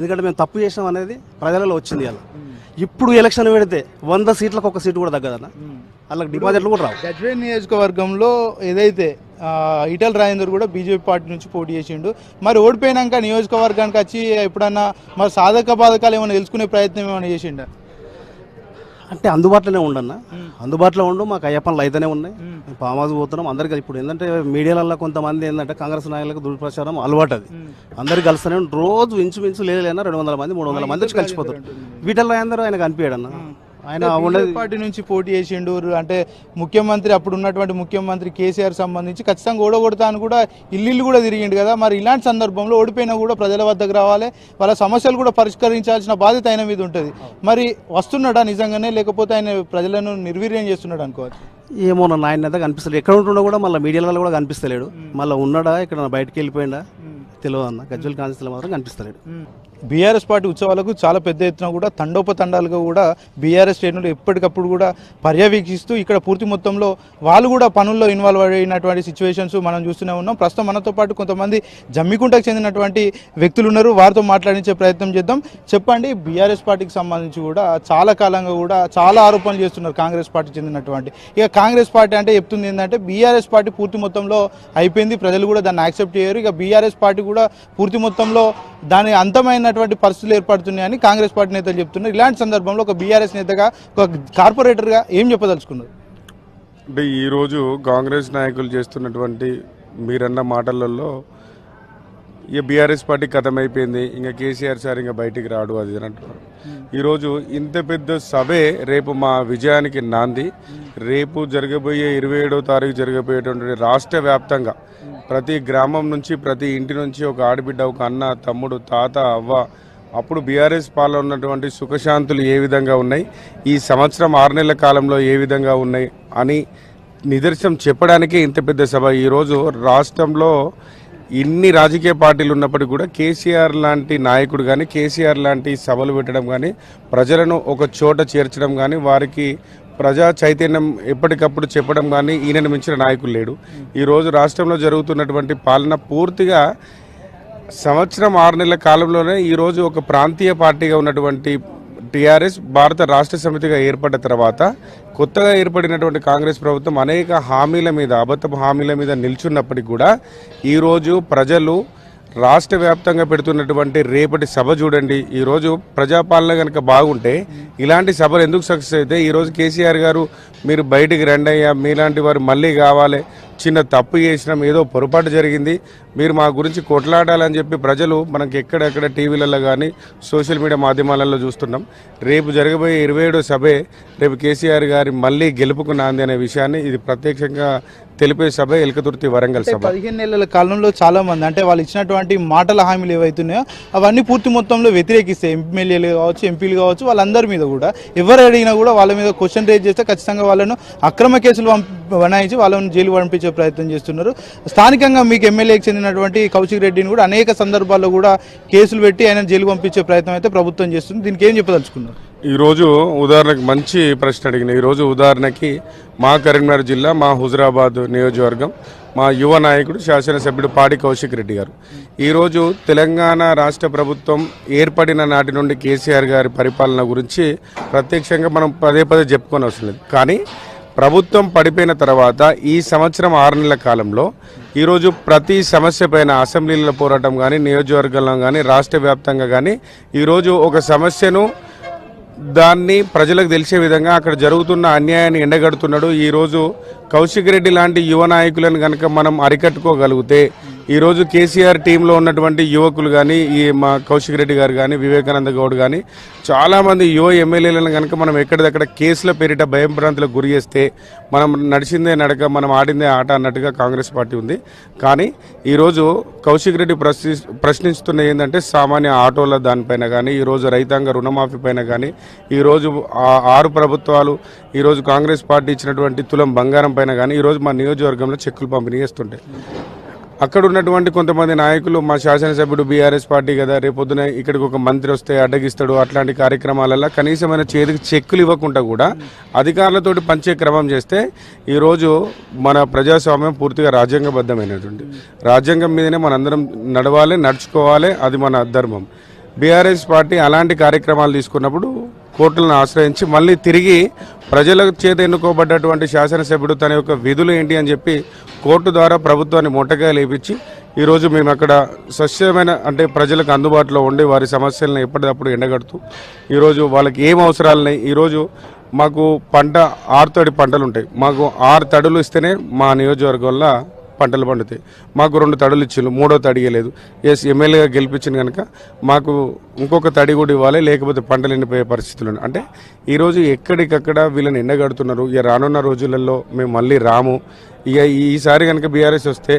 ఎందుకంటే మేము తప్పు చేసాం అనేది ప్రజలలో వచ్చింది అలా ఇప్పుడు ఎలక్షన్ పెడితే వంద సీట్లకు ఒక సీటు కూడా తగ్గదన్న. వాళ్ళకి డిపాజిట్లు కూడా రావు. గజ్వేల్ నియోజకవర్గంలో ఏదైతే ఆ, ఈటల రాజేందర్ కూడా బీజేపీ పార్టీ నుంచి పోటీ చేసిండు. మరి ఓడిపోయినాక నియోజకవర్గానికి వచ్చి ఎప్పుడన్నా మరి సాధక బాధకాలు ఏమైనా తెలుసుకునే ప్రయత్నం ఏమైనా చేసిండా? అంటే అందుబాటులోనే ఉండన్న. అందుబాటులో ఉండు మాకు అయ్యప్పన్లు అయితేనే ఉన్నాయి. హౌస్ పోతున్నాం. అందరికి ఇప్పుడు ఏంటంటే మీడియాలలో కొంతమంది ఏంటంటే కాంగ్రెస్ నాయకులకు దుష్ప్రచారం అలవాటు అది. అందరికి కలుస్తూనే రోజు ఇంచుమించు లేదన్నా రెండు వందల మంది మూడు వందల మంది వచ్చి కలిసిపోతారు. వీటిల్లో అందరూ ఆయన కనిపించాడు అన్న ఆయన పార్టీ నుంచి పోటీ చేసిండు అంటే ముఖ్యమంత్రి అప్పుడు ఉన్నటువంటి ముఖ్యమంత్రి కేసీఆర్ సంబంధించి ఖచ్చితంగా ఓడగొడతా అని కూడా ఇల్లు కూడా తిరిగిండు కదా. మరి ఇలాంటి సందర్భంలో ఓడిపోయినా కూడా ప్రజల వద్దకు రావాలి. వాళ్ళ సమస్యలు కూడా పరిష్కరించాల్సిన బాధ్యత ఆయన మీద ఉంటుంది. మరి వస్తున్నాడా నిజంగానే? లేకపోతే ఆయన ప్రజలను నిర్వీర్యం చేస్తున్నాడు అనుకోవచ్చు? ఏమో నన్ను ఆయన అయితే కనిపిస్తలేదు. ఎక్కడ ఉంటుండో కూడా మళ్ళీ మీడియాలలో కూడా కనిపిస్తలేడు. మళ్ళీ ఉన్నాడా? ఇక్కడ బయటకు వెళ్ళిపోయిందా తెలియదు అన్న గజ్వల్ కాన్స్టిలో మాత్రం కనిపిస్తలేడు. బీఆర్ఎస్ పార్టీ ఉత్సవాలకు చాలా పెద్ద ఎత్తున కూడా తండోపతండాలుగా కూడా బీఆర్ఎస్ శ్రేణులు ఎప్పటికప్పుడు కూడా పర్యవేక్షిస్తూ ఇక్కడ పూర్తి మొత్తంలో వాళ్ళు కూడా పనుల్లో ఇన్వాల్వ్ అయినటువంటి సిచ్యువేషన్స్ మనం చూస్తూనే ఉన్నాం. ప్రస్తుతం మనతో పాటు కొంతమంది జమ్మికుంటకు చెందినటువంటి వ్యక్తులు ఉన్నారు. వారితో మాట్లాడించే ప్రయత్నం చేద్దాం. చెప్పండి బీఆర్ఎస్ పార్టీకి సంబంధించి కూడా చాలా కాలంగా కూడా చాలా ఆరోపణలు చేస్తున్నారు కాంగ్రెస్ పార్టీ చెందినటువంటి. ఇక కాంగ్రెస్ పార్టీ అంటే చెప్తుంది ఏంటంటే బీఆర్ఎస్ పార్టీ పూర్తి మొత్తంలో అయిపోయింది. ప్రజలు కూడా దాన్ని యాక్సెప్ట్ చేయరు. ఇక బీఆర్ఎస్ పార్టీ కూడా పూర్తి మొత్తంలో దాని అంతమైన అంతమైనటువంటి పరిస్థితులు ఏర్పడుతున్నాయని కాంగ్రెస్ పార్టీ నేతలు చెప్తున్నారు. ఇలాంటి సందర్భంలో ఒక బీఆర్ఎస్ నేతగా ఒక కార్పొరేటర్గా ఏం చెప్పదలుచుకున్నారు? అంటే ఈరోజు కాంగ్రెస్ నాయకులు చేస్తున్నటువంటి మీరన్న మాటలలో ఇక బీఆర్ఎస్ పార్టీ అయిపోయింది ఇంకా కేసీఆర్ సార్ ఇంకా బయటికి రాడు అది అంటున్నారు. ఈరోజు ఇంత పెద్ద సభే రేపు మా విజయానికి నాంది. రేపు జరగబోయే ఇరవై ఏడో తారీఖు జరగబోయేటువంటి రాష్ట్ర వ్యాప్తంగా ప్రతి గ్రామం నుంచి ప్రతి ఇంటి నుంచి ఒక ఆడబిడ్డ ఒక అన్న తమ్ముడు తాత అవ్వ అప్పుడు బీఆర్ఎస్ పాలన ఉన్నటువంటి సుఖశాంతులు ఏ విధంగా ఉన్నాయి? ఈ సంవత్సరం ఆరు నెలల కాలంలో ఏ విధంగా ఉన్నాయి? అని నిదర్శనం చెప్పడానికే ఇంత పెద్ద సభ. ఈరోజు రాష్ట్రంలో ఇన్ని రాజకీయ పార్టీలు ఉన్నప్పటికీ కూడా కేసీఆర్ లాంటి నాయకుడు కానీ కేసీఆర్ లాంటి సభలు పెట్టడం కానీ ప్రజలను ఒక చోట చేర్చడం కానీ వారికి ప్రజా చైతన్యం ఎప్పటికప్పుడు చెప్పడం కానీ ఈయనను మించిన నాయకులు లేడు. ఈరోజు రాష్ట్రంలో జరుగుతున్నటువంటి పాలన పూర్తిగా సంవత్సరం ఆరు నెలల కాలంలోనే ఈరోజు ఒక ప్రాంతీయ పార్టీగా ఉన్నటువంటి టీఆర్ఎస్ భారత రాష్ట్ర సమితిగా ఏర్పడ్డ తర్వాత కొత్తగా ఏర్పడినటువంటి కాంగ్రెస్ ప్రభుత్వం అనేక హామీల మీద అబద్ధపు హామీల మీద నిల్చున్నప్పటికీ కూడా ఈరోజు ప్రజలు రాష్ట్ర వ్యాప్తంగా పెడుతున్నటువంటి రేపటి సభ చూడండి. ఈరోజు ప్రజాపాలన కనుక బాగుంటే ఇలాంటి సభలు ఎందుకు సక్సెస్ అయితే ఈరోజు కేసీఆర్ గారు మీరు బయటికి రండి అయ్యా మీలాంటి వారు మళ్ళీ కావాలి. చిన్న తప్పు చేసినాం ఏదో పొరపాటు జరిగింది మీరు మా గురించి కొట్లాడాలని చెప్పి ప్రజలు మనకి ఎక్కడెక్కడ టీవీలలో కానీ సోషల్ మీడియా మాధ్యమాలలో చూస్తున్నాం. రేపు జరగబోయే ఇరవై ఏడో సభే రేపు కేసీఆర్ గారి మళ్ళీ గెలుపుకు నాంది అనే విషయాన్ని ఇది ప్రత్యక్షంగా తెలిపే సభ ఎలకతుర్తి వరంగల్ సభ. పదిహేను నెలల కాలంలో చాలా మంది అంటే వాళ్ళు ఇచ్చినటువంటి మాటల హామీలు ఏవైతున్నాయో అవన్నీ పూర్తి మొత్తంలో వ్యతిరేకిస్తాయి ఎమ్మెల్యేలు కావచ్చు ఎంపీలు కావచ్చు వాళ్ళందరి మీద కూడా. ఎవరు అడిగినా కూడా వాళ్ళ మీద క్వశ్చన్ రేజ్ చేస్తే ఖచ్చితంగా వాళ్ళను అక్రమ కేసులు బనాయించి వాళ్ళని జైలు పంపించే ప్రయత్నం చేస్తున్నారు. స్థానికంగా మీకు ఎమ్మెల్యేకి చెందినటువంటి కౌశిక్ రెడ్డిని కూడా అనేక సందర్భాల్లో కూడా కేసులు పెట్టి ఆయన జైలు పంపించే ప్రయత్నం అయితే ప్రభుత్వం చేస్తుంది. దీనికి ఏం చెప్పదలుచుకున్నారు? ఈరోజు ఉదాహరణకు మంచి ప్రశ్న అడిగిన ఈరోజు ఉదాహరణకి మా కరీంనగర్ జిల్లా మా హుజరాబాద్ నియోజకవర్గం మా యువ నాయకుడు శాసనసభ్యుడు పాడి కౌశిక్ రెడ్డి గారు. ఈరోజు తెలంగాణ రాష్ట్ర ప్రభుత్వం ఏర్పడిన నాటి నుండి కేసీఆర్ గారి పరిపాలన గురించి ప్రత్యక్షంగా మనం పదే పదే చెప్పుకొని వస్తుంది కానీ ప్రభుత్వం పడిపోయిన తర్వాత ఈ సంవత్సరం ఆరు నెలల కాలంలో ఈరోజు ప్రతి సమస్య పైన అసెంబ్లీలో పోరాటం కానీ నియోజకవర్గంలో కానీ రాష్ట్ర వ్యాప్తంగా కానీ ఈరోజు ఒక సమస్యను దాన్ని ప్రజలకు తెలిసే విధంగా అక్కడ జరుగుతున్న అన్యాయాన్ని ఎండగడుతున్నాడు. ఈరోజు కౌశిక్ రెడ్డి లాంటి యువ నాయకులను కనుక మనం అరికట్టుకోగలిగితే ఈరోజు కేసీఆర్ టీంలో ఉన్నటువంటి యువకులు కానీ ఈ మా కౌశిక్ రెడ్డి గారు కానీ వివేకానంద గౌడ్ కానీ చాలామంది యువ ఎమ్మెల్యేలను కనుక మనం ఎక్కడిదక్కడ కేసుల పేరిట భయం ప్రాంతాలకు గురి చేస్తే మనం నడిచిందే నడక మనం ఆడిందే ఆట అన్నట్టుగా కాంగ్రెస్ పార్టీ ఉంది. కానీ ఈరోజు కౌశిక్ రెడ్డి ప్రశ్ని ప్రశ్నిస్తున్న ఏంటంటే సామాన్య ఆటోల దానిపైన కానీ ఈరోజు రైతాంగ రుణమాఫీ పైన కానీ ఈరోజు ఆరు ప్రభుత్వాలు ఈరోజు కాంగ్రెస్ పార్టీ ఇచ్చినటువంటి తులం బంగారం పైన కానీ ఈరోజు మా నియోజకవర్గంలో చెక్కులు పంపిణీ చేస్తుంటాయి అక్కడ ఉన్నటువంటి కొంతమంది నాయకులు మా శాసనసభ్యుడు బీఆర్ఎస్ పార్టీ కదా రేపొద్దున ఇక్కడికి ఒక మంత్రి వస్తే అడ్డగిస్తాడు అట్లాంటి కార్యక్రమాలలో కనీసమైన చేతికి చెక్కులు ఇవ్వకుండా కూడా అధికారులతోటి పంచే క్రమం చేస్తే ఈరోజు మన ప్రజాస్వామ్యం పూర్తిగా రాజ్యాంగబద్ధమైనటువంటి రాజ్యాంగం మీదనే మనందరం నడవాలి నడుచుకోవాలి అది మన ధర్మం. బీఆర్ఎస్ పార్టీ అలాంటి కార్యక్రమాలు తీసుకున్నప్పుడు కోర్టులను ఆశ్రయించి మళ్ళీ తిరిగి ప్రజల చేత ఎన్నుకోబడ్డటువంటి శాసనసభ్యుడు తన యొక్క విధులు ఏంటి అని చెప్పి కోర్టు ద్వారా ప్రభుత్వాన్ని మొట్టగా లేపించి ఈరోజు మేము అక్కడ స్వచ్ఛమైన అంటే ప్రజలకు అందుబాటులో ఉండి వారి సమస్యలను ఎప్పటికప్పుడు ఎండగడుతూ ఈరోజు వాళ్ళకి ఏం అవసరాలున్నాయి ఈరోజు మాకు పంట ఆరు తడి పంటలు ఉంటాయి. మాకు ఆరు తడులు ఇస్తేనే మా నియోజకవర్గంలో పంటలు పండుతాయి. మాకు రెండు తడులు ఇచ్చిండు మూడో తడిగలేదు ఎస్ ఎమ్మెల్యేగా గెలిపించింది కనుక మాకు ఇంకొక తడి కూడా ఇవ్వాలి లేకపోతే పంటలు ఎండిపోయే పరిస్థితులు అంటే ఈరోజు ఎక్కడికక్కడ వీళ్ళని ఎండగడుతున్నారు. ఇక రానున్న రోజులలో మేము మళ్ళీ రాము. ఇక ఈసారి కనుక బీఆర్ఎస్ వస్తే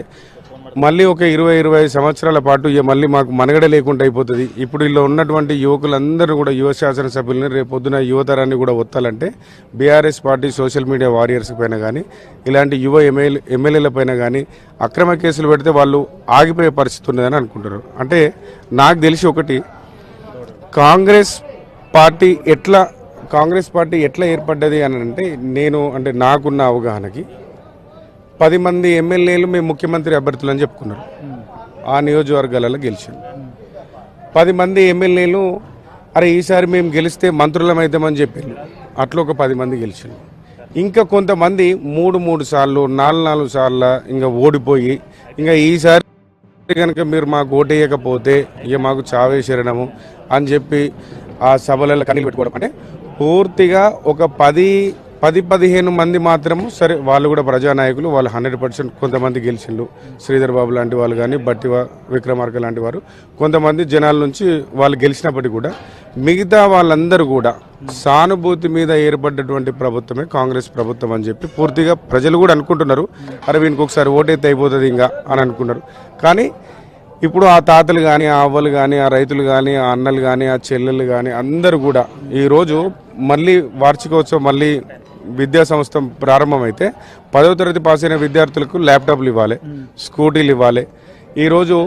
మళ్ళీ ఒక ఇరవై ఇరవై ఐదు సంవత్సరాల పాటు ఇక మళ్ళీ మాకు మనగడ లేకుండా అయిపోతుంది. ఇప్పుడు ఇలా ఉన్నటువంటి యువకులందరూ కూడా యువ శాసనసభ్యులని రేపు పొద్దున యువతరాన్ని కూడా ఒత్తాలంటే BRS party social media warriors పైన కానీ ఇలాంటి యువ ఎమ్మెల్యే ఎమ్మెల్యేల పైన కానీ అక్రమ కేసులు పెడితే వాళ్ళు ఆగిపోయే పరిస్థితి ఉన్నదని అనుకుంటారు. అంటే నాకు తెలిసి ఒకటి కాంగ్రెస్ పార్టీ ఎట్లా కాంగ్రెస్ పార్టీ ఎట్లా ఏర్పడ్డది అని అంటే నేను అంటే నాకున్న అవగాహనకి పది మంది ఎమ్మెల్యేలు మేము ముఖ్యమంత్రి అభ్యర్థులు అని చెప్పుకున్నారు. ఆ నియోజకవర్గాలలో గెలిచింది పది మంది ఎమ్మెల్యేలు అరే ఈసారి మేము గెలిస్తే మంత్రులం అవుతామని అట్లా ఒక పది మంది గెలిచిండు ఇంకా కొంతమంది మూడు మూడు సార్లు నాలుగు నాలుగు సార్లు ఇంకా ఓడిపోయి ఇంకా ఈసారి కనుక మీరు మాకు ఓటేయకపోతే ఇక మాకు చావే శరణము అని చెప్పి ఆ సభలలో కనిపెట్టుకోవడం అంటే పూర్తిగా ఒక పది పది పదిహేను మంది మాత్రము సరే వాళ్ళు కూడా ప్రజానాయకులు వాళ్ళు హండ్రెడ్ పర్సెంట్ కొంతమంది గెలిచిండ్రు. శ్రీధర్ బాబు లాంటి వాళ్ళు కానీ బట్టి విక్రమార్క లాంటి వారు. కొంతమంది జనాల నుంచి వాళ్ళు గెలిచినప్పటికీ కూడా మిగతా వాళ్ళందరూ కూడా సానుభూతి మీద ఏర్పడ్డటువంటి ప్రభుత్వమే కాంగ్రెస్ ప్రభుత్వం అని చెప్పి పూర్తిగా ప్రజలు కూడా అనుకుంటున్నారు. అరే ఇంకొకసారి ఓటైతే అయిపోతుంది ఇంకా అని అనుకున్నారు. కానీ ఇప్పుడు ఆ తాతలు కానీ ఆ అవ్వలు కానీ ఆ రైతులు కానీ ఆ అన్నలు కానీ ఆ చెల్లెలు కానీ అందరూ కూడా ఈరోజు మళ్ళీ వార్షికోత్సవం మళ్ళీ విద్యా సంస్థ ప్రారంభమైతే పదవ తరగతి పాస్ అయిన విద్యార్థులకు ల్యాప్టాప్లు ఇవ్వాలి స్కూటీలు ఇవ్వాలి. ఈరోజు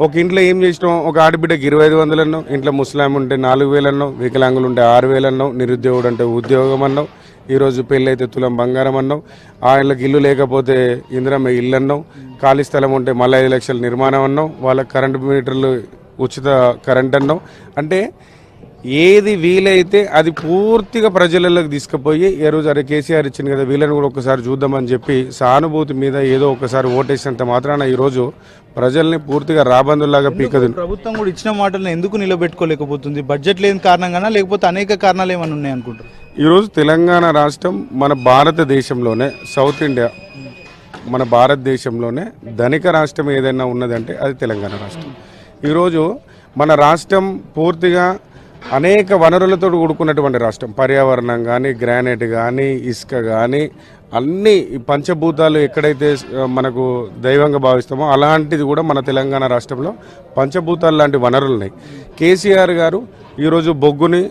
ఒక ఇంట్లో ఏం చేసినాం? ఒక ఆడబిడ్డకి ఇరవై ఐదు వందలు ఇంట్లో ముస్లాం ఉంటే నాలుగు వేలు వికలాంగులు ఉంటే ఆరు వేలు అన్నావు నిరుద్యోగుడు అంటే ఉద్యోగం అన్నావు ఈరోజు పెళ్ళైతే తులం బంగారం అన్నావు ఆయనకి ఇల్లు లేకపోతే ఇందిరమ్మ ఇల్లు అన్నావు ఖాళీ స్థలం ఉంటే మళ్ళీ ఐదు లక్షల నిర్మాణం అన్నావు వాళ్ళకి కరెంటు మీటర్లు ఉచిత కరెంట్ అన్నావు అంటే ఏది వీలైతే అది పూర్తిగా ప్రజలలోకి తీసుకుపోయి ఏ రోజు అరే కేసీఆర్ ఇచ్చింది కదా వీళ్ళని కూడా ఒకసారి చూద్దామని చెప్పి సానుభూతి మీద ఏదో ఒకసారి ఓటేసినంత మాత్రాన ఈరోజు ప్రజల్ని పూర్తిగా రాబందుల్లాగా పీకదు. ప్రభుత్వం కూడా ఇచ్చిన మాటలను ఎందుకు నిలబెట్టుకోలేకపోతుంది? బడ్జెట్ లేని కారణంగానా లేకపోతే అనేక కారణాలు ఏమైనా ఉన్నాయి అనుకుంటారు ఈరోజు తెలంగాణ రాష్ట్రం మన భారతదేశంలోనే సౌత్ ఇండియా మన భారతదేశంలోనే ధనిక రాష్ట్రం ఏదైనా ఉన్నదంటే అది తెలంగాణ రాష్ట్రం. ఈరోజు మన రాష్ట్రం పూర్తిగా అనేక వనరులతో కూడుకున్నటువంటి రాష్ట్రం. పర్యావరణం కానీ గ్రానైట్ కానీ ఇసుక కానీ అన్ని పంచభూతాలు ఎక్కడైతే మనకు దైవంగా భావిస్తామో అలాంటిది కూడా మన తెలంగాణ రాష్ట్రంలో పంచభూతాలు లాంటి వనరులు ఉన్నాయి కేసీఆర్ గారు ఈరోజు బొగ్గుని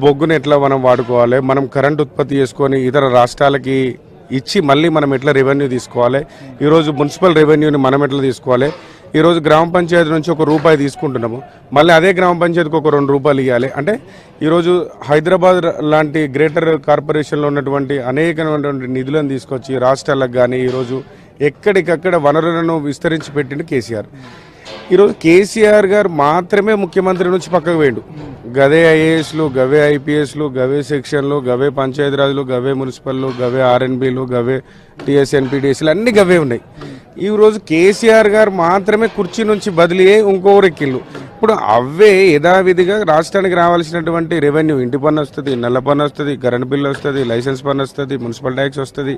బొగ్గుని ఎట్లా మనం వాడుకోవాలి మనం కరెంట్ ఉత్పత్తి చేసుకొని ఇతర రాష్ట్రాలకి ఇచ్చి మళ్ళీ మనం ఎట్లా రెవెన్యూ తీసుకోవాలి ఈరోజు మున్సిపల్ రెవెన్యూని మనం ఎట్లా తీసుకోవాలి ఈరోజు గ్రామ పంచాయతీ నుంచి ఒక రూపాయి తీసుకుంటున్నాము. మళ్ళీ అదే గ్రామ పంచాయతీకి ఒక రెండు రూపాయలు ఇవ్వాలి అంటే ఈరోజు హైదరాబాద్ లాంటి గ్రేటర్ కార్పొరేషన్లో ఉన్నటువంటి అనేకమైనటువంటి నిధులను తీసుకొచ్చి రాష్ట్రాలకు కానీ ఈరోజు ఎక్కడికక్కడ వనరులను విస్తరించి పెట్టిండు కేసీఆర్. ఈరోజు కేసీఆర్ గారు మాత్రమే ముఖ్యమంత్రి నుంచి పక్కకు వేయండు గవే ఐఏఎస్లు గవే ఐపీఎస్లు గవే సెక్షన్లు గవే పంచాయతీరాజులు గవే మున్సిపల్లు గవే ఆర్ఎన్బిలు గవే టీఎస్ఎన్పిడిఎస్లు అన్ని గవే ఉన్నాయి. ఈ రోజు కేసీఆర్ గారు మాత్రమే కుర్చీ నుంచి బదిలీ అయ్యి ఇంకోరెక్కిళ్ళు ఇప్పుడు అవే యథావిధిగా రాష్ట్రానికి రావాల్సినటువంటి రెవెన్యూ ఇంటి పన్ను వస్తుంది నల్ల పన్ను వస్తుంది కరెంట్ బిల్లు వస్తుంది లైసెన్స్ పన్ను వస్తుంది మున్సిపల్ ట్యాక్స్ వస్తుంది.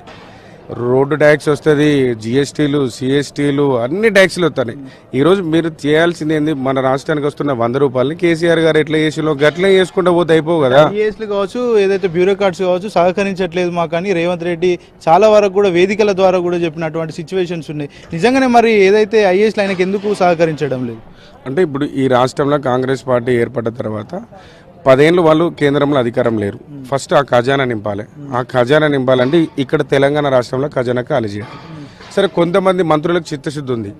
రోడ్డు ట్యాక్స్ వస్తుంది జిఎస్టీలు సిఎస్టీలు అన్ని ట్యాక్స్లు వస్తాయి ఈరోజు మీరు చేయాల్సింది ఏంది? మన రాష్ట్రానికి వస్తున్న వంద రూపాయలని కేసీఆర్ గారు ఎట్లా చేసిలో గట్లే చేసుకుంటూ పోతే అయిపోవు కదా. ఐఏఎస్లు కావచ్చు ఏదైతే బ్యూరోక్రాట్స్ కావచ్చు సహకరించట్లేదు మాకు అని రేవంత్ రెడ్డి చాలా వరకు కూడా వేదికల ద్వారా కూడా చెప్పినటువంటి సిచ్యువేషన్స్ ఉన్నాయి. నిజంగానే మరి ఏదైతే ఐఏఎస్లు ఆయనకి ఎందుకు సహకరించడం లేదు? అంటే ఇప్పుడు ఈ రాష్ట్రంలో కాంగ్రెస్ పార్టీ ఏర్పడ్డ తర్వాత పదేళ్ళు వాళ్ళు కేంద్రంలో అధికారం లేరు. ఫస్ట్ ఆ ఖజానా నింపాలి. ఆ ఖజానా నింపాలంటే ఇక్కడ తెలంగాణ రాష్ట్రంలో ఖజానా ఖాళీ చేయాలి సరే కొంతమంది మంత్రులకు చిత్తశుద్ధి ఉంది.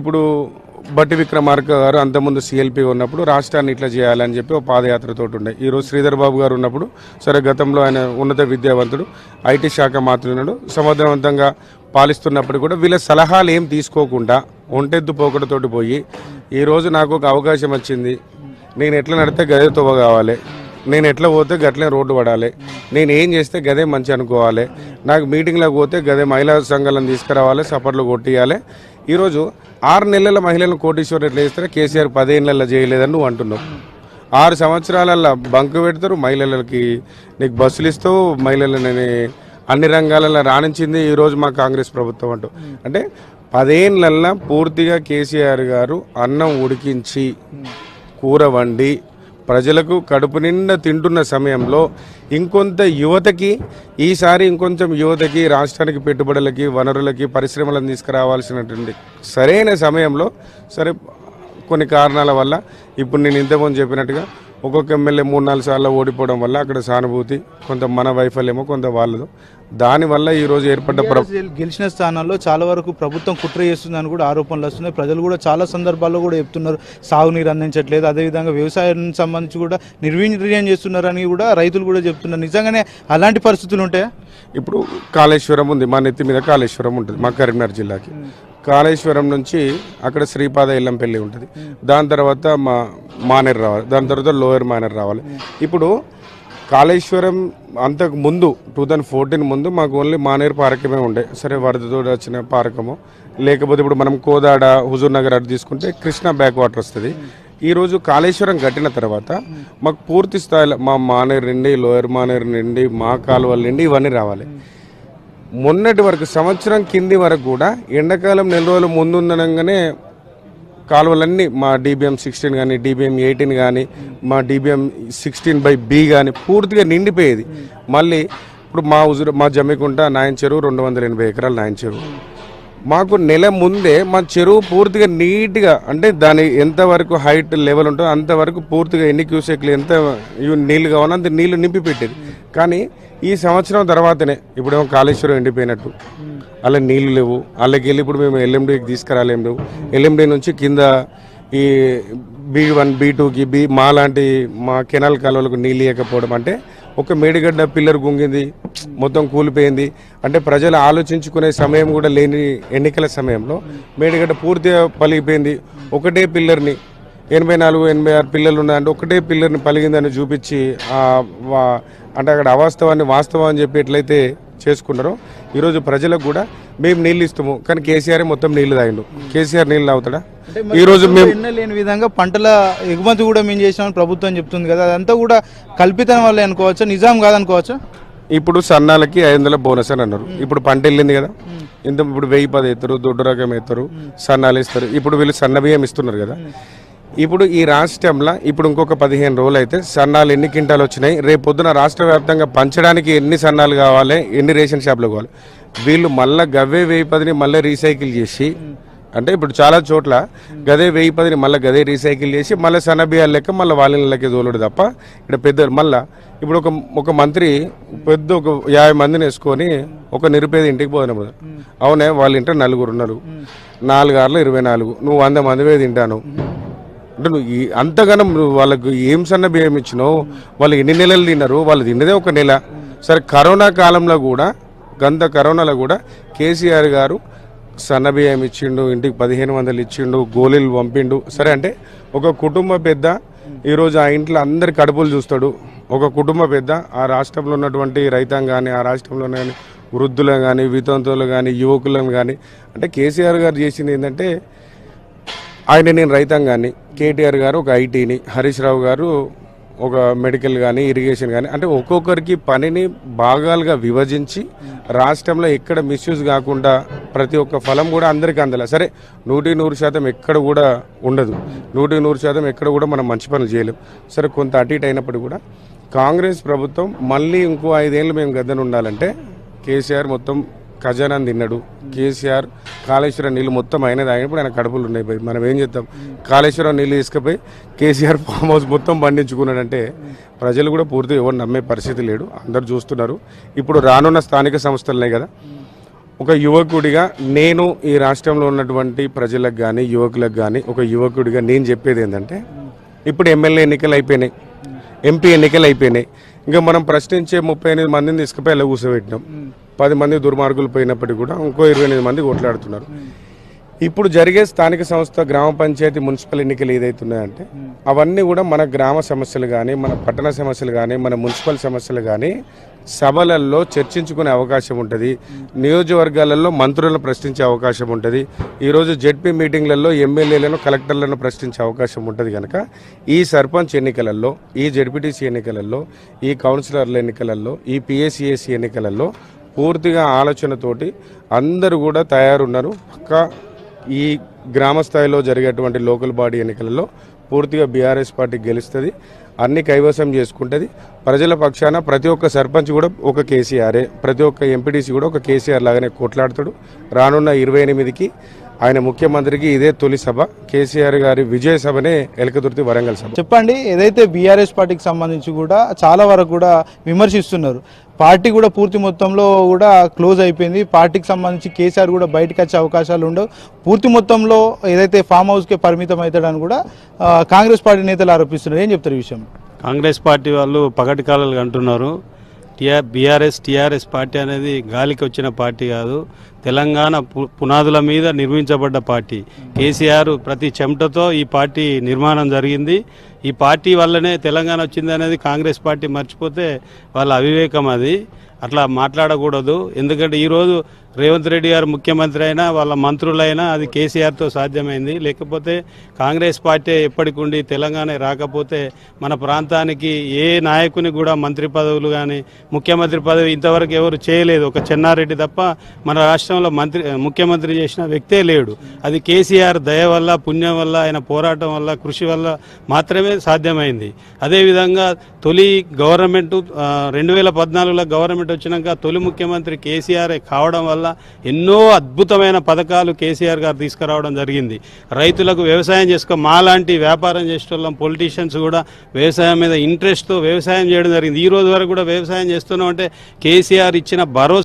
ఇప్పుడు బట్టి విక్రమార్క గారు అంతకుముందు సిఎల్పి ఉన్నప్పుడు రాష్ట్రాన్ని ఇట్లా చేయాలని చెప్పి ఒక పాదయాత్రతో ఉండే ఈరోజు శ్రీధర్ బాబు గారు ఉన్నప్పుడు సరే గతంలో ఆయన ఉన్నత విద్యావంతుడు ఐటీ శాఖ మాత్రున్నాడు సమర్థవంతంగా పాలిస్తున్నప్పుడు కూడా వీళ్ళ సలహాలు ఏం తీసుకోకుండా ఒంటెద్దు పోకడతోటి పోయి ఈరోజు నాకు ఒక అవకాశం వచ్చింది. నేను ఎట్లా నడితే గదే తొవ్వ కావాలి. నేను ఎట్లా పోతే గట్లే రోడ్డు పడాలి. నేను ఏం చేస్తే గదే మంచి అనుకోవాలి. నాకు మీటింగ్లకు పోతే గదే మహిళా సంఘాలను తీసుకురావాలి సపర్లు కొట్టియాలి. ఈరోజు ఆరు నెలల మహిళలను కోటీశ్వరులు ఎట్లా చేస్తారో కేసీఆర్ పదేళ్ళల్లో చేయలేదని నువ్వు అంటున్నావు. ఆరు సంవత్సరాలల్లో బంకు పెడతారు మహిళలకి నీకు బస్సులు ఇస్తావు మహిళలని అన్ని రంగాలలో రాణించింది ఈరోజు మా కాంగ్రెస్ ప్రభుత్వం అంటూ. అంటే పదేళ్ళల్లో పూర్తిగా కేసీఆర్ గారు అన్నం ఉడికించి కూర వండి ప్రజలకు కడుపు నిండా తింటున్న సమయంలో ఇంకొంత యువతకి ఈసారి ఇంకొంచెం యువతకి రాష్ట్రానికి పెట్టుబడులకి వనరులకి పరిశ్రమలను తీసుకురావాల్సినటువంటి సరైన సమయంలో సరే కొన్ని కారణాల వల్ల ఇప్పుడు నేను ఇంతకుముందు చెప్పినట్టుగా ఒక్కొక్క ఎమ్మెల్యే మూడు నాలుగు సార్లు ఓడిపోవడం వల్ల అక్కడ సానుభూతి కొంత మన వైఫల్యమో కొంత వాళ్ళదు దానివల్ల ఈరోజు ఏర్పడ్డ గెలిచిన స్థానాల్లో చాలా వరకు ప్రభుత్వం కుట్ర చేస్తుందని కూడా ఆరోపణలు వస్తున్నాయి. ప్రజలు కూడా చాలా సందర్భాల్లో కూడా చెప్తున్నారు సాగునీరు అందించట్లేదు. అదేవిధంగా వ్యవసాయానికి సంబంధించి కూడా నిర్వీర్యం చేస్తున్నారని కూడా రైతులు కూడా చెప్తున్నారు. నిజంగానే అలాంటి పరిస్థితులు ఉంటాయా? ఇప్పుడు కాళేశ్వరం ఉంది. మా నెత్తి మీద కాళేశ్వరం ఉంటుంది మా కరీంనగర్ జిల్లాకి. కాళేశ్వరం నుంచి అక్కడ శ్రీపాద ఇల్లంపల్లి ఉంటుంది. దాని తర్వాత మా మానేర్ రావాలి. దాని తర్వాత లోయర్ మానేర్ రావాలి. ఇప్పుడు కాళేశ్వరం అంతకు ముందు టూ థౌజండ్ ఫోర్టీన్ ముందు మాకు ఓన్లీ మానేరు పారకమే ఉండే. సరే వరదతో వచ్చిన పారకము. లేకపోతే ఇప్పుడు మనం కోదాడ హుజూర్ నగర్ అటు తీసుకుంటే కృష్ణా బ్యాక్ వాటర్ వస్తుంది. ఈరోజు కాళేశ్వరం కట్టిన తర్వాత మాకు పూర్తి స్థాయిలో మా మానేరు నిండి లోయర్ మానేరు నిండి మా కాలువల నిండి ఇవన్నీ రావాలి. మొన్నటి వరకు సంవత్సరం కింది వరకు కూడా ఎండాకాలం నెల రోజులు ముందుందనగానే కాలువలన్నీ మా డీబీఎం సిక్స్టీన్ కానీ డీబీఎం ఎయిటీన్ కానీ మా డీబీఎం సిక్స్టీన్ బై బి కానీ పూర్తిగా నిండిపోయేది. మళ్ళీ ఇప్పుడు మా ఉజురు మా జమ్మికుంట నాయన చెరువు రెండు వందల ఎనభై ఎకరాలు నాయన చెరువు మాకు నెల ముందే మా చెరువు పూర్తిగా నీట్గా అంటే దాని ఎంతవరకు హైట్ లెవెల్ ఉంటుందో అంతవరకు పూర్తిగా ఎన్ని క్యూసెక్లు ఎంత నీళ్ళు కావాలో అంత నీళ్ళు నింపి పెట్టేది. కానీ ఈ సంవత్సరం తర్వాతనే ఇప్పుడేమో కాళేశ్వరం ఎండిపోయినట్టు. అలా నీళ్ళు లేవు. అలాగే వెళ్ళి ఇప్పుడు మేము ఎల్ఎండికి తీసుకురాలేం లేవు. ఎల్ఎండి నుంచి కింద ఈ బీ వన్ బీ టూకి బీ మా లాంటి మా కెనాల్ కాలువలకు నీళ్ళు ఇవ్వకపోవడం అంటే ఒక మేడిగడ్డ పిల్లర్ గుంగింది మొత్తం కూలిపోయింది. అంటే ప్రజలు ఆలోచించుకునే సమయం కూడా లేని ఎన్నికల సమయంలో మేడిగడ్డ పూర్తిగా పలిగిపోయింది. ఒకటే పిల్లర్ని ఎనభై నాలుగు ఎనభై ఆరు పిల్లలు ఉన్నాయంటే ఒకటే పిల్లర్ని పలిగిందని చూపించి అంటే అక్కడ అవాస్తవాన్ని వాస్తవం అని చెప్పి ఎట్లయితే చేసుకున్నారో ఈరోజు ప్రజలకు కూడా మేము నీళ్ళు ఇస్తాము. కానీ కేసీఆర్ మొత్తం నీళ్ళు తాగిండు. కేసీఆర్ నీళ్ళు తాగుతాడా? ఈరోజు మేము ఎన్న లేని విధంగా పంటల ఎగుమతి కూడా మేము చేసామని ప్రభుత్వం చెప్తుంది కదా. అదంతా కూడా కల్పితం వల్ల అనుకోవచ్చా? నిజాం కాదనుకోవచ్చా? ఇప్పుడు సన్నాలకి ఐదు వందల బోనస్ అని అన్నారు. ఇప్పుడు పంట వెళ్ళింది కదా. ఇంత ఇప్పుడు వెయ్యి పది ఎత్తారు దొడ్డు రకం ఎత్తారు సన్నాలు ఇస్తారు. ఇప్పుడు వీళ్ళు సన్న బియ్యం ఇస్తున్నారు కదా. ఇప్పుడు ఈ రాష్ట్రంలో ఇప్పుడు ఇంకొక పదిహేను రోజులు అయితే సన్నాలు ఎన్ని క్వింటాలు వచ్చినాయి? రేపు పొద్దున రాష్ట్ర వ్యాప్తంగా పంచడానికి ఎన్ని సన్నాలు కావాలి? ఎన్ని రేషన్ షాపులు కావాలి? వీళ్ళు మళ్ళీ గవ్వే వెయ్యి పదిని మళ్ళీ రీసైకిల్ చేసి అంటే ఇప్పుడు చాలా చోట్ల గదే వెయ్యి పదిని మళ్ళీ గదే రీసైకిల్ చేసి మళ్ళీ సన్నబియ్యాల లెక్క మళ్ళీ వాళ్ళ లెక్క తోలుడు తప్ప ఇక్కడ పెద్ద మళ్ళా ఇప్పుడు ఒక ఒక మంత్రి పెద్ద ఒక యాభై మందిని వేసుకొని ఒక నిరుపేద ఇంటికి పోయిన అవునే వాళ్ళ ఇంట నలుగురు ఉన్నారు. నాలుగు ఆరులో ఇరవై నాలుగు. నువ్వు వంద మంది మీద తింటాను. అంటే నువ్వు ఈ అంతగానం నువ్వు వాళ్ళకు ఏం సన్న బియ్యం ఇచ్చినావు? వాళ్ళు ఎన్ని నెలలు తిన్నారు? వాళ్ళు తిన్నదే ఒక నెల. సరే కరోనా కాలంలో కూడా గంత కరోనాలో కూడా కేసీఆర్ గారు సన్నబియ్యం ఇచ్చిండు ఇంటికి పదిహేను వందలు ఇచ్చిండు గోళీలు పంపిండు. సరే అంటే ఒక కుటుంబ పెద్ద ఈరోజు ఆ ఇంట్లో అందరి కడుపులు చూస్తాడు. ఒక కుటుంబ పెద్ద ఆ రాష్ట్రంలో ఉన్నటువంటి రైతాంగాన్ని ఆ రాష్ట్రంలో కానీ వృద్ధులను కానీ వితంతువులు కానీ యువకులను కానీ అంటే కేసీఆర్ గారు చేసింది ఏంటంటే ఆయన నేను రైతాంగాన్ని కేటీఆర్ గారు ఒక ఐటీని హరీష్ రావు గారు ఒక మెడికల్ కానీ ఇరిగేషన్ కానీ అంటే ఒక్కొక్కరికి పనిని భాగాలుగా విభజించి రాష్ట్రంలో ఎక్కడ మిస్యూజ్ కాకుండా ప్రతి ఒక్క ఫలం కూడా అందరికీ అందాలి. సరే నూటి నూరు శాతం ఎక్కడ కూడా ఉండదు. నూటి నూరు శాతం ఎక్కడ కూడా మనం మంచి పనులు చేయలేం. సరే కొంత అటు ఇటు అయినప్పుడు కూడా కాంగ్రెస్ ప్రభుత్వం మళ్ళీ ఇంకో ఐదేళ్ళు మేము గద్దెను ఉండాలంటే కేసీఆర్ మొత్తం ఖజానాన్ని తిన్నాడు. కేసీఆర్ కాళేశ్వరం నీళ్ళు మొత్తం ఆయన తాగినప్పుడు ఆయన కడుపులు ఉన్నాయి పోయి మనం ఏం చేద్దాం? కాళేశ్వరం నీళ్ళు తీసుకుపోయి కేసీఆర్ ఫామ్ హౌస్ మొత్తం పండించుకున్నాడంటే ప్రజలు కూడా పూర్తిగా ఎవరు నమ్మే పరిస్థితి లేడు. అందరు చూస్తున్నారు. ఇప్పుడు రానున్న స్థానిక సంస్థలనే కదా. ఒక యువకుడిగా నేను ఈ రాష్ట్రంలో ఉన్నటువంటి ప్రజలకు కానీ యువకులకు కానీ ఒక యువకుడిగా నేను చెప్పేది ఏంటంటే ఇప్పుడు ఎమ్మెల్యే ఎన్నికలు అయిపోయినాయి. ఎంపీ ఎన్నికలు అయిపోయినాయి. ఇంకా మనం ప్రశ్నించే ముప్పై ఎనిమిది మందిని తీసుకుపోయి అలా కూర్చోబెట్టినాం. పది మంది దుర్మార్గులు పోయినప్పటికీ కూడా ఇంకో ఇరవై ఎనిమిది మంది కొట్లాడుతున్నారు. ఇప్పుడు జరిగే స్థానిక సంస్థ గ్రామ పంచాయతీ మున్సిపల్ ఎన్నికలు ఏదైతే ఉన్నాయంటే అవన్నీ కూడా మన గ్రామ సమస్యలు కానీ మన పట్టణ సమస్యలు కానీ మన మున్సిపల్ సమస్యలు కానీ సభలలో చర్చించుకునే అవకాశం ఉంటుంది. నియోజకవర్గాలలో మంత్రులను ప్రశ్నించే అవకాశం ఉంటుంది. ఈరోజు జెడ్పీ మీటింగ్లలో ఎమ్మెల్యేలను కలెక్టర్లను ప్రశ్నించే అవకాశం ఉంటుంది కనుక ఈ సర్పంచ్ ఎన్నికలలో ఈ జెడ్పీటీసీ ఎన్నికలలో ఈ కౌన్సిలర్ల ఎన్నికలలో ఈ పిఎస్సిఎస్సి ఎన్నికలలో పూర్తిగా ఆలోచనతోటి అందరూ కూడా తయారున్నారు. పక్కా ఈ గ్రామ స్థాయిలో జరిగేటువంటి లోకల్ బాడీ ఎన్నికలలో పూర్తిగా బీఆర్ఎస్ పార్టీ గెలుస్తుంది అన్ని కైవసం చేసుకుంటుంది. ప్రజల పక్షాన ప్రతి ఒక్క సర్పంచ్ కూడా ఒక కేసీఆరే ప్రతి ఒక్క ఎంపీటీసీ కూడా ఒక కేసీఆర్ లాగానే కొట్లాడతాడు. రానున్న ఇరవై ఎనిమిదికి ఆయన ముఖ్యమంత్రికి ఇదే తొలి సభ కేసీఆర్ గారి విజయ సభనే ఎలకదుర్తి వరంగల్ సభ. చెప్పండి ఏదైతే బీఆర్ఎస్ పార్టీకి సంబంధించి కూడా చాలా వరకు కూడా విమర్శిస్తున్నారు. పార్టీ కూడా పూర్తి మొత్తంలో కూడా క్లోజ్ అయిపోయింది. పార్టీకి సంబంధించి కేసీఆర్ కూడా బయటకు వచ్చే అవకాశాలు ఉండవు. పూర్తి మొత్తంలో ఏదైతే ఫామ్ హౌస్కే పరిమితం అవుతాడని కూడా కాంగ్రెస్ పార్టీ నేతలు ఆరోపిస్తున్నారు. ఏం చెప్తారు ఈ విషయం? కాంగ్రెస్ పార్టీ వాళ్ళు పగటి కాలాలు అంటున్నారు. టీఆర్ బీఆర్ఎస్ టీఆర్ఎస్ పార్టీ అనేది గాలికి వచ్చిన పార్టీ కాదు తెలంగాణ పు- పునాదుల మీద నిర్మించబడ్డ పార్టీ. కేసీఆర్ ప్రతి చెమటతో ఈ పార్టీ నిర్మాణం జరిగింది. ఈ పార్టీ వల్లనే తెలంగాణ వచ్చింది అనేది కాంగ్రెస్ పార్టీ మర్చిపోతే వాళ్ళ అవివేకం అది. అట్లా మాట్లాడకూడదు. ఎందుకంటే ఈరోజు రేవంత్ రెడ్డి గారు ముఖ్యమంత్రి అయినా వాళ్ళ మంత్రులైనా అది కేసీఆర్తో సాధ్యమైంది. లేకపోతే కాంగ్రెస్ పార్టీ ఎప్పటికుండి తెలంగాణ రాకపోతే మన ప్రాంతానికి ఏ నాయకుని కూడా మంత్రి పదవులు కానీ ముఖ్యమంత్రి పదవి ఇంతవరకు ఎవరు చేయలేదు. ఒక చెన్నారెడ్డి తప్ప మన రాష్ట్రంలో మంత్రి ముఖ్యమంత్రి చేసిన వ్యక్తే లేడు. అది కేసీఆర్ దయ వల్ల పుణ్యం వల్ల ఆయన పోరాటం వల్ల కృషి వల్ల మాత్రమే సాధ్యమైంది. అదేవిధంగా తొలి గవర్నమెంట్ రెండు వేల పద్నాలుగులో గవర్నమెంట్ వచ్చినాక తొలి ముఖ్యమంత్రి కేసీఆర్ కావడం వల్ల వల్ల ఎన్నో అద్భుతమైన పథకాలు కేసీఆర్ గారు తీసుకురావడం జరిగింది. రైతులకు వ్యవసాయం చేసుకో మాలాంటి వ్యాపారం చేసేటోళ్ళం పొలిటీషియన్స్ కూడా వ్యవసాయం మీద ఇంట్రెస్ట్తో వ్యవసాయం చేయడం జరిగింది. ఈ రోజు వరకు కూడా వ్యవసాయం చేస్తున్నాం అంటే కేసీఆర్ ఇచ్చిన భరోసా